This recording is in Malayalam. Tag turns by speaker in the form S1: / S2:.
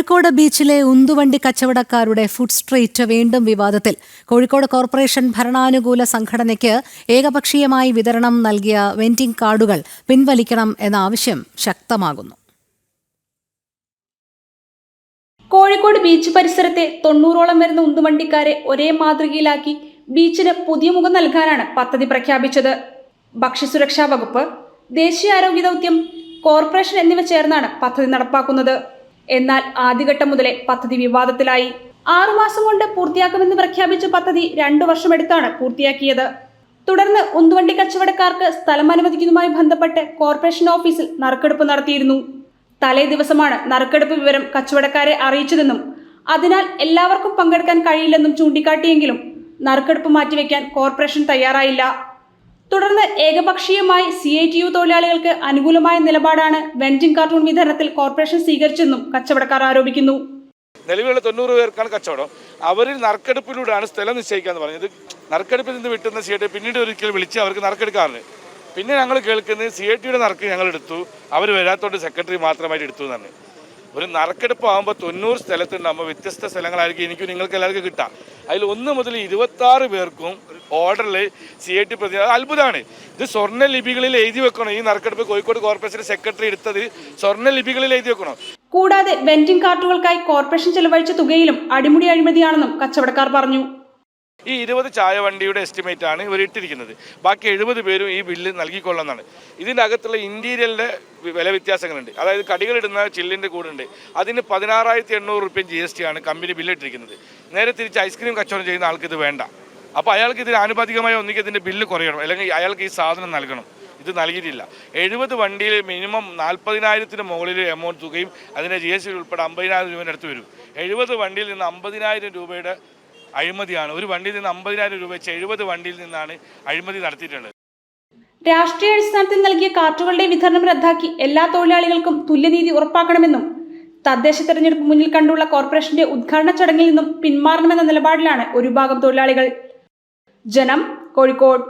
S1: കോഴിക്കോട് ബീച്ചിലെ ഉന്തുവണ്ടി കച്ചവടക്കാരുടെ ഫുഡ് സ്ട്രീറ്റ് വീണ്ടും വിവാദത്തിൽ. കോഴിക്കോട് കോർപ്പറേഷൻ ഭരണാനുകൂല സംഘടനയ്ക്ക് ഏകപക്ഷീയമായി വിതരണം നൽകിയ വെൻഡിംഗ് കാർഡുകൾ പിൻവലിക്കണം എന്ന ആവശ്യം ശക്തമാകുന്നു.
S2: കോഴിക്കോട് ബീച്ച് പരിസരത്തെ തൊണ്ണൂറോളം വരുന്ന ഉന്തുവണ്ടിക്കാരെ ഒരേ മാതൃകയിലാക്കി ബീച്ചിന് പുതിയ മുഖം നൽകാനാണ് പദ്ധതി പ്രഖ്യാപിച്ചത്. ഭക്ഷ്യസുരക്ഷാ വകുപ്പ് ദേശീയ ആരോഗ്യ ദൗത്യം കോർപ്പറേഷൻ എന്നിവ ചേർന്നാണ് പദ്ധതി നടപ്പാക്കുന്നത്. എന്നാൽ ആദ്യഘട്ടം മുതലേ പദ്ധതി വിവാദത്തിലായി. ആറുമാസം കൊണ്ട് പൂർത്തിയാക്കുമെന്ന് പ്രഖ്യാപിച്ച പദ്ധതി രണ്ടു വർഷമെടുത്താണ് പൂർത്തിയാക്കിയത്. തുടർന്ന് ഉന്തുവണ്ടി കച്ചവടക്കാർക്ക് സ്ഥലം അനുവദിക്കുന്നതുമായി ബന്ധപ്പെട്ട് കോർപ്പറേഷൻ ഓഫീസിൽ നറുക്കെടുപ്പ് നടത്തിയിരുന്നു. തലേ ദിവസമാണ് നറുക്കെടുപ്പ് വിവരം കച്ചവടക്കാരെ അറിയിച്ചതെന്നും അതിനാൽ എല്ലാവർക്കും പങ്കെടുക്കാൻ കഴിയില്ലെന്നും ചൂണ്ടിക്കാട്ടിയെങ്കിലും നറുക്കെടുപ്പ് മാറ്റിവെക്കാൻ കോർപ്പറേഷൻ തയ്യാറായില്ല. തുടർന്ന് ഏകപക്ഷീയമായി സി ഐ ടി യു തൊഴിലാളികൾക്ക് അനുകൂലമായ നിലപാടാണ് വെൻഡിംഗ് കാർട്ടൂൺ വിതരണത്തിൽ കോർപ്പറേഷൻ സ്വീകരിച്ചെന്നും കച്ചവടക്കാർ ആരോപിക്കുന്നു.
S3: നിലവിലുള്ള തൊണ്ണൂറ് പേർക്കാണ് കച്ചവടം. അവരിൽ നറുക്കെടുപ്പിലൂടെയാണ് സ്ഥലം നിശ്ചയിക്കാന്ന് പറഞ്ഞത്. നറുക്കെടുപ്പിൽ നിന്ന് വിട്ടുന്ന സി ഐ ടി പിന്നീട് ഒരിക്കൽ വിളിച്ച് അവർക്ക് നറുക്കെടുക്കാറുണ്ട് പിന്നെ ഞങ്ങൾ കേൾക്കുന്നത് സി ഐ ടിയുടെ നറുക്ക് ഞങ്ങൾ എടുത്തു. അവർ വരാത്തോണ്ട് സെക്രട്ടറി മാത്രമായിട്ട് എടുത്തു എന്നാണ്. ഒരു നറുക്കെടുപ്പ് ആകുമ്പോൾ തൊണ്ണൂറ് സ്ഥലത്തുണ്ടാകുമ്പോൾ വ്യത്യസ്ത സ്ഥലങ്ങളായിരിക്കും. എനിക്ക് നിങ്ങൾക്ക് എല്ലാവർക്കും കിട്ടാം. അതിൽ ഒന്ന് മുതൽ ഇരുപത്തി ആറ് പേർക്കും ഓർഡറിൽ സി ഐ ടി പ്രതി അത് അത്ഭുതമാണ് ഇത് സ്വർണ ലിപികളിൽ എഴുതി വെക്കണം? ഈ നറുക്കെടുപ്പ് കോഴിക്കോട് കോർപ്പറേഷൻ സെക്രട്ടറി എടുത്തത് സ്വർണ ലിപികളിൽ എഴുതി വെക്കണം?
S2: കൂടാതെ വെൻഡിംഗ് കാർട്ടുകൾക്കായി കോർപ്പറേഷൻ ചെലവഴിച്ച തുകയിലും അടിമുടി അഴിമതിയാണെന്നും കച്ചവടക്കാർ പറഞ്ഞു.
S3: ഈ ഇരുപത് ചായ വണ്ടിയുടെ എസ്റ്റിമേറ്റ് ആണ് ഇവർ ഇട്ടിരിക്കുന്നത്. ബാക്കി എഴുപത് പേരും ഈ ബില്ല് നൽകിക്കൊള്ളുന്നതാണ് ഇതിന്റെ അകത്തുള്ള ഇന്റീരിയലിന്റെ വില വ്യത്യാസങ്ങളുണ്ട്. അതായത് കടികളിടുന്ന ചില്ലിന്റെ കൂടുണ്ട്. അതിന് പതിനാറായിരത്തി എണ്ണൂറ് റുപ്യം ജി എസ് ടി ആണ് കമ്പനി ബില്ല് ഇട്ടിരിക്കുന്നത് നേരെ തിരിച്ച് ഐസ്ക്രീം കച്ചവടം ചെയ്യുന്ന ആൾക്ക് ഇത് വേണ്ട. അപ്പോൾ അയാൾക്ക് ഇതിന് ആനുപാതികമായി ഒന്നിക്ക് ഇതിന്റെ ബില്ല് കുറയണം അല്ലെങ്കിൽ അയാൾക്ക് ഈ സാധനം നൽകണം. ഇത് നൽകിയിട്ടില്ല. എഴുപത് വണ്ടിയിൽ മിനിമം നാൽപ്പതിനായിരത്തിന് മുകളിൽ എമൗണ്ട് തുകയും അതിന്റെ ജി എസ് ടി ഉൾപ്പെടെ അമ്പതിനായിരം രൂപയുടെ അടുത്ത് വരും. എഴുപത് വണ്ടിയിൽ നിന്ന് അമ്പതിനായിരം രൂപയുടെ അഴിമതിയാണ്. ഒരു വണ്ടിയിൽ നിന്ന് അമ്പതിനായിരം രൂപ വെച്ച് എഴുപത് വണ്ടിയിൽ നിന്നാണ് അഴിമതി നടത്തിയിട്ടുള്ളത്.
S2: രാഷ്ട്രീയ അടിസ്ഥാനത്തിൽ നൽകിയ കാർട്ടുകളുടെ വിതരണം റദ്ദാക്കി എല്ലാ തൊഴിലാളികൾക്കും തുല്യനീതി ഉറപ്പാക്കണമെന്നും തദ്ദേശ തെരഞ്ഞെടുപ്പ് മുന്നിൽ കണ്ടുള്ള കോർപ്പറേഷന്റെ ഉദ്ഘാടന ചടങ്ങിൽ നിന്നും പിന്മാറണമെന്ന നിലപാടിലാണ് ഒരു ഭാഗം തൊഴിലാളികൾ. ജനം കോഴിക്കോട്